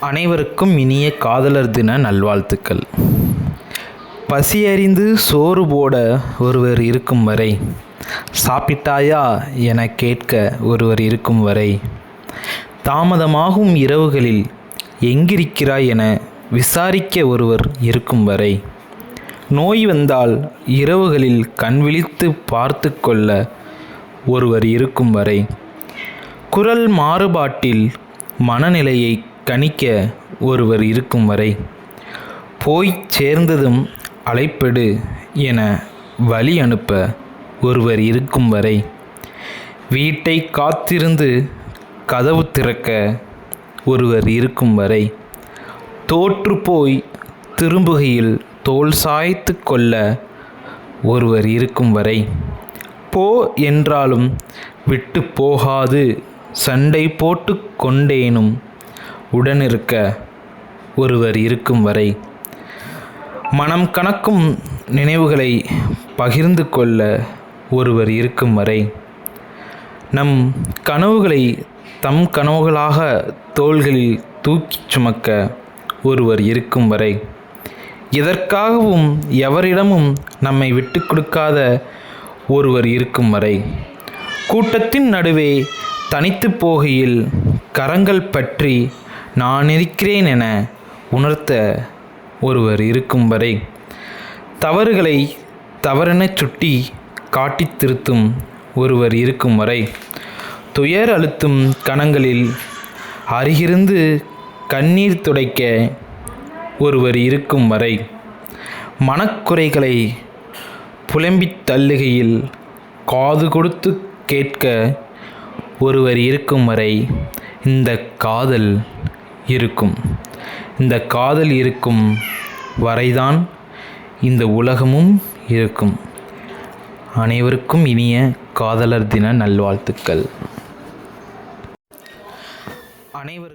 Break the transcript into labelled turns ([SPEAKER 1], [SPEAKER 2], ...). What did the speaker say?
[SPEAKER 1] அனைவருக்கும் இனிய காதலர் தின நல்வாழ்த்துக்கள். பசியறிந்து சோறு போட ஒருவர் இருக்கும் வரை சாப்பிட்டாயா என கேட்க ஒருவர் இருக்கும் வரை தாமதமாகும் இரவுகளில் எங்கிருக்கிறாய் என விசாரிக்க ஒருவர் இருக்கும் வரை நோய் வந்தால் இரவுகளில் கண் விழித்து பார்த்து கொள்ள ஒருவர் இருக்கும் வரை குரல் மாறுபாட்டில் மனநிலையை கணிக்க ஒருவர் இருக்கும் வரை போய் சேர்ந்ததும் அழைப்பெடு என வழி அனுப்ப ஒருவர் இருக்கும் வரை வீட்டை காத்திருந்து கதவு திறக்க ஒருவர் இருக்கும் வரை தோற்று போய் திரும்புகையில் தோல் சாய்த்து கொள்ள ஒருவர் இருக்கும் வரை. போ என்றாலும் விட்டு போகாது சண்டை போட்டு கொண்டேனும் உடனிருக்க ஒருவர் இருக்கும் வரை மனம் கணக்கும் நினைவுகளை பகிர்ந்து கொள்ள ஒருவர் இருக்கும் வரை நம் கனவுகளை தம் கனவுகளாக தோள்களில் தூக்கி சுமக்க ஒருவர் இருக்கும் வரை எதற்காகவும் எவரிடமும் நம்மை விட்டு கொடுக்காத ஒருவர் இருக்கும் வரை கூட்டத்தின் நடுவே தனித்து போகையில் கரங்கள் பற்றி நான் இருக்கிறேன் என உணர்த்த ஒருவர் இருக்கும் வரை தவறுகளை தவறெனச் சுட்டி காட்டித் திருத்தும் ஒருவர் இருக்கும் வரை துயர் அழுத்தும் கணங்களில் அருகிருந்து கண்ணீர் துடைக்க ஒருவர் இருக்கும் வரை மனக்குறைகளை புலம்பித் தள்ளுகையில் காது கொடுத்து கேட்க ஒருவர் இருக்கும் வரை இந்த காதல் இருக்கும். இந்த காதல் இருக்கும் வரைதான் இந்த உலகமும் இருக்கும். அனைவருக்கும் இனிய காதலர் தின நல்வாழ்த்துக்கள். அனைவருக்கும்